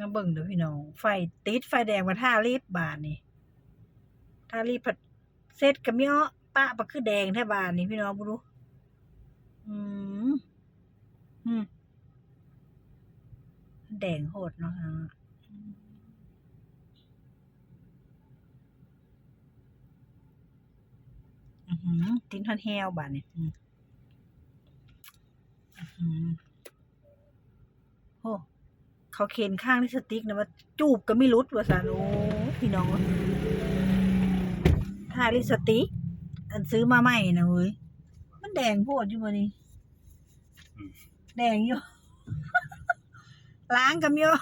มาเบิ่งเด้อพี่น้อง ไฟติดไฟแดงมาท่ารีบบานนี่ท่ารีบผัดเสร็จก็มีอ้อปะปะคือแดงแท้บานนี่พี่น้องบ่รู้อืมอืมแดงโหดเนาะอือหือตินทอนแฮวบานนี่อืมอื้อหือ เขาเคนข้างที่สติ๊กนะว่าจูบก็ไม่รุดว่าซะโอ้พี่น้องถ่ายลิปสติกอันซื้อมาใหม่นะเว้ยมันแดงโพดอยู่บ่นี่อืมแดงอยู่ ล้างกับอยู่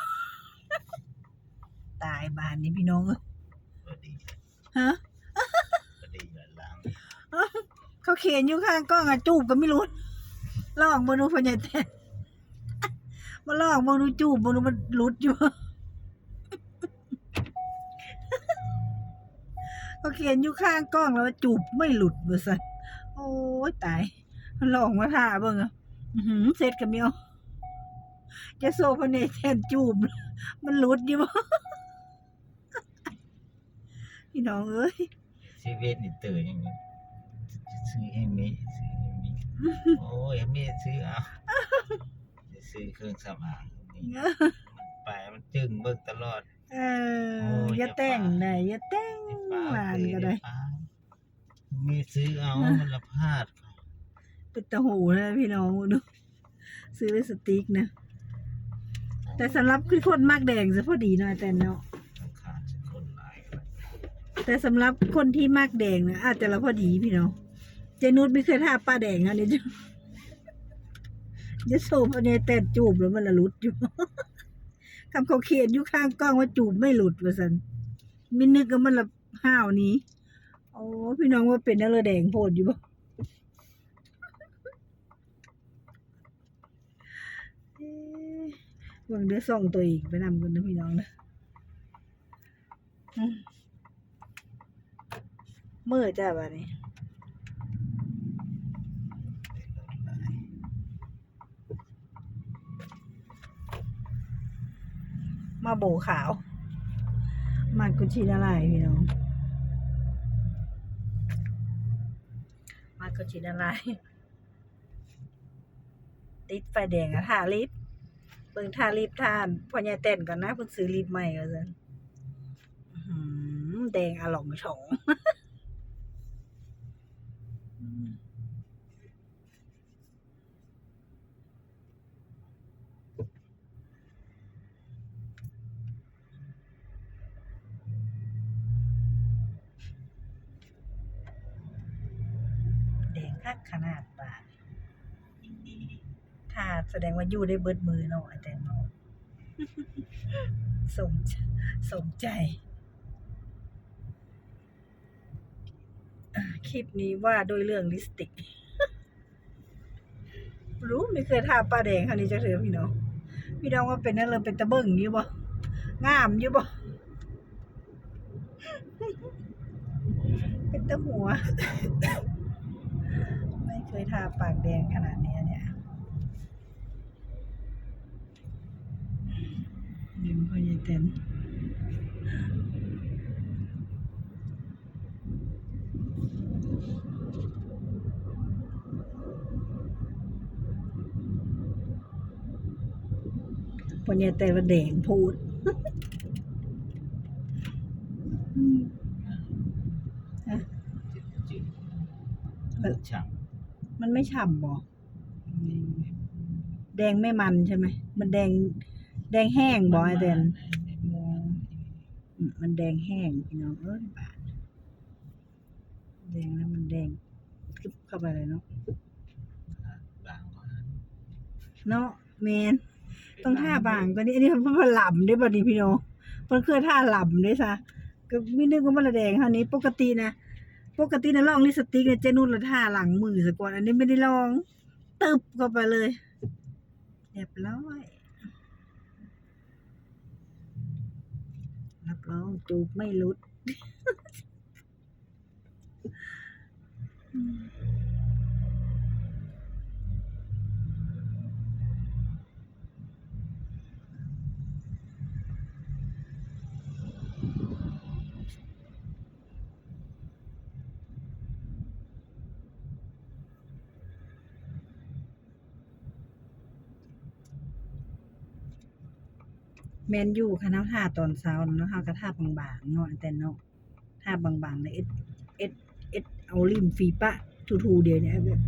ตายบานนี้พี่น้องเอ้ยก็ดีฮะก็ดีแหละล้างเขาเขียนอยู่ข้างกล้องอะจูบก็ไม่รู้ลองบ่ดูพ่อใหญ่แต่ มาลองบ่ดูจูบบ่ดูมันหลุดอยู่เขาเขียนอยู่ข้างกล้องแล้วว่าจูบไม่หลุดเบอร์สันโอ้ยตายมันลองมาท่าเบิ่งอะอื้อหือเสร็จกับเมียวจะโซพเนแทนจูบ มันหลุดอยู่บ่พี่น้องเอ้ยชีวิตนี่เตอร์อย่างนี้จะซื้อให้เมย์ซื้อให้เมย์โอ้ยเมย์ซื้อเอาจะ ซื้อเครื่องสำอางนี่มันไปมันจึงเบิกตลอด เออโอ้ยอย่าอย่าแต่งปาไหนอย่าแต่งป้าหลานก็ได้ป้าเมย์ซื้อเอามันละพลาดเป็นตะหูนะพี่น้องดูซื้อลิปสติกนะ แต่สำหรับคือคนมากแดงจะพอดีหน่อยแต่เนาะต้องขาดสักคนหลายก็ได้แต่สำหรับคนที่มากแดงนะอาจจะละพอดีพี่น้องเจนุชไม่เคยทาป้าแดงอันนี้จ้ะ จะโซมอันนี้แต่จูบแล้วมันละลุดอยู่คำเขาเขียนอยู่ข้างกล้องว่าจูบไม่หลุดว่าสันมินึกก็มันละห้าวนี้โอ้พี่น้องว่าเป็นอะไรแดงโพดอยู่บ่เอ๊ะเบิ่งเด้อส่องตัวเอีกไปนำกันนะพี่น้องนะอืมมือจ้าบ้านี้ มาโบขาว มันกุชินาลายพี่น้องมันกุชินาลายติดไฟแดงอะทาลิปเบิ่งทาลิปทานพ่อใหญ่เต้นก่อนนะเพิ่งซื้อลิปใหม่ก็ซั่นอื้อหือแดงอล่องฉอง แดง คักขนาดบาดถ้าแสดงว่าอยู่ได้เบิดมือเนาะอาจารย์เนาะสมสมใจ คลิปนี้ว่าโดวยเรื่องลิสติก รู้ไม่เคยทาปลาแดงคราวนี้จะเถือพี่น้องพี่น้องว่าเป็นนั่นเลยเป็นตะเบิ่งอยู่บ่งามอยู่บ่เป็นตะหัว ไม่เคยทาปากแดงขนาดนี้เนี่ยยืมพ่อใหญ่เต็นพ่อใหญ่เต็นว่าแดงพูดอืมฮะ จืด เออๆช่างมันไม่ฉ่ำบ่แดงไม่มันใช่ไหม มันแดง แดงแห้งบ่ไอเดนอืมมันแดงแห้งพี่น้องเอ้ยบาดแดงแล้วมันแดงกึบเข้าไปเลยเนาะ บางก็เนาะแมนต้องท่าบางกว่านี้อันนี้มันมันหล่ำได้บ่ดีพี่น้องมันเคยท่าหล่ำได้ซะก็ไม่นึกว่ามันละแดงเท่านี้ปกตินะ ปกตินะลองลิปสติกเนี่ยเจนุ่นละท่าหลังมือซะก่อนอันนี้ไม่ได้ลองตึบเข้าไปเลยเรียบร้อยรับรองจูบไม่ลุดอ แมนยูค่ะนาะทาตอนเช้าเนาะเฮาก็ทาบางๆเนาะแต่เนาะทาบางๆเลยเอ็ดเอ็ดเอ็ดเอาริมฝีปะทูๆเดียวเนี่ยแบบ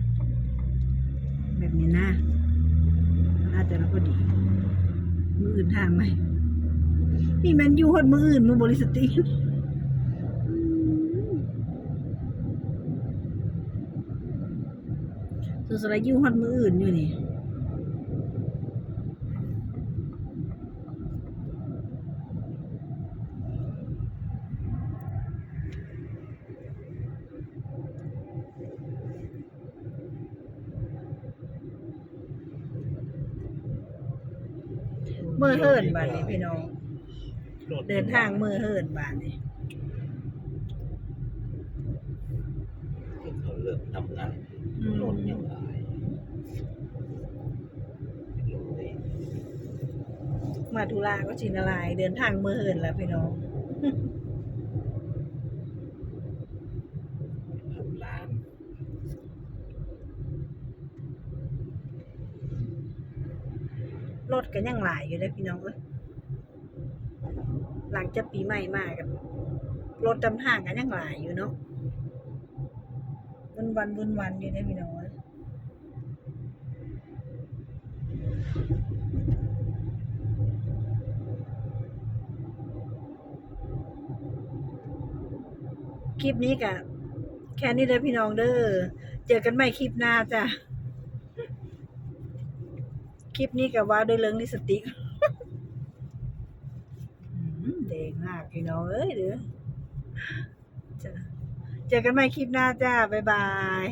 แบบนี้นะนอาจะแล้วพอดี มืออื่นทาไหมนี่แมนยูฮอดมืออื่นมือบริสติส่วนสลายยูฮอดมืออื่นอยู่นี่ มือเฮิรนบาดนี้พี่น้อง เดินทางมือเฮิรนบาดนี้เขาเริ่มทำงานอืมรถยังหลายรถเลยมาทุลาก็ชินอะไรเดินทางมือเฮิรนแล้วพี่น้อง ร้าน รถก็ยังหลายอยู่เลยพี่น้องเอ้ยหลังจากปีใหม่มากันรถจำทางกันยังหลายอยู่เนาะวันวันวันวันอยู่เลยพี่น้องเอ้ยคลิปนี้กะแค่นี้เลยพี่น้องเด้อ เจอกันใหม่คลิปหน้าจ้ะ ลิปนี้กับว่าด้วยเรื่องลิสติกเด็กมากพี่น้องเอ้ยเด้อจะเจอกันใหม่คลิปหน้าจ้า บ๊ายบาย